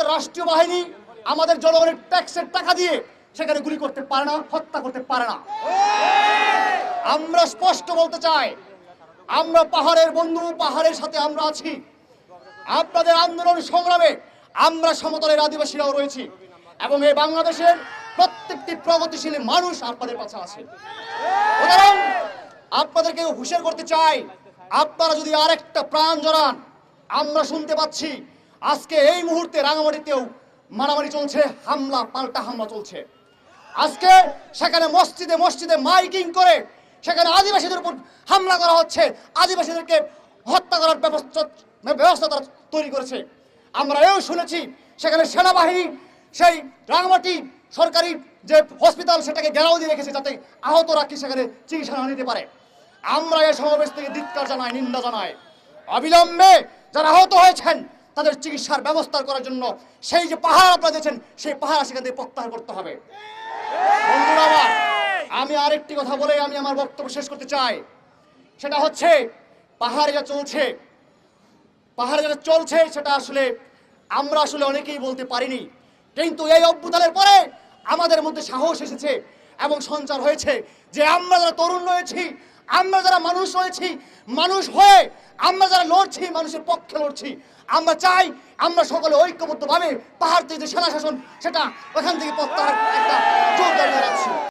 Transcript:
আমাদের রাষ্ট্রীয় বাহিনী, আমাদের জনগণের ট্যাক্সের টাকা দিয়ে সেখানে গুলি করতে পারে না, হত্যা করতে পারে না। আমরা স্পষ্ট বলতে চাই, আমরা পাহাড়ের বন্ধু, পাহাড়ের সাথে আমরা আছি। আপনাদের আন্দোলন সংগ্রামে আমরা সমতলের আদিবাসীরাও রয়েছি এবং এই বাংলাদেশের প্রত্যেকটি প্রগতিশীল মানুষ আপনাদের কাছে আছে। আপনাদেরকে হুঁশিয়ার করতে চাই, আপনারা যদি আরেকটা প্রাণ জড়ান, আমরা শুনতে পাচ্ছি আজকে এই মুহূর্তে রাঙামাটিতেও মারামারি চলছে, হামলা, পাল্টা হামলা চলছে। আজকে সেখানে মসজিদে মসজিদে মাইকিং করে সেখানে আদিবাসীদের উপর হামলা করা হচ্ছে, আদিবাসীদেরকে হত্যা করার ব্যবস্থা ব্যবস্থা তারা তৈরি করেছে। আমরা এও শুনেছি, সেখানে সেনাবাহিনী সেই রাঙামাটি সরকারি যে হসপিটাল, সেটাকে ঘেরাও দিয়ে রেখেছে যাতে আহত রাখি সেখানে চিকিৎসা না নিতে পারে। আমরা এই সমাবেশ থেকে ধিক্কার জানাই, নিন্দা জানাই। অবিলম্বে যারা আহত হয়েছেন তাদের চিকিৎসার ব্যবস্থা করার জন্য সেই যে পাহাড় আপনারা দিয়েছেন সেই পাহাড় সেখান থেকে প্রত্যাহার করতে হবে। বন্ধুরা আমি আরেকটি কথা বলে আমি আমার বক্তব্য শেষ করতে চাই। সেটা হচ্ছে, পাহাড়ে যা চলছে, পাহাড়ে যেটা চলছে, সেটা আসলে আমরা আসলে অনেকেই বলতে পারিনি। কিন্তু এই অভ্যুত্থানের পরে আমাদের মধ্যে সাহস এসেছে এবং সঞ্চার হয়েছে যে আমরা যারা তরুণ রয়েছি, আমরা যারা মানুষ রয়েছি, মানুষ হয়ে আমরা যারা লড়ছি, মানুষের পক্ষে লড়ছি, আমরা চাই আমরা সকলে ঐক্যবদ্ধভাবে পাহাড় থেকে যে সেনা শাসন, সেটা ওখান থেকে প্রত্যাহার একটা জোর রাখছি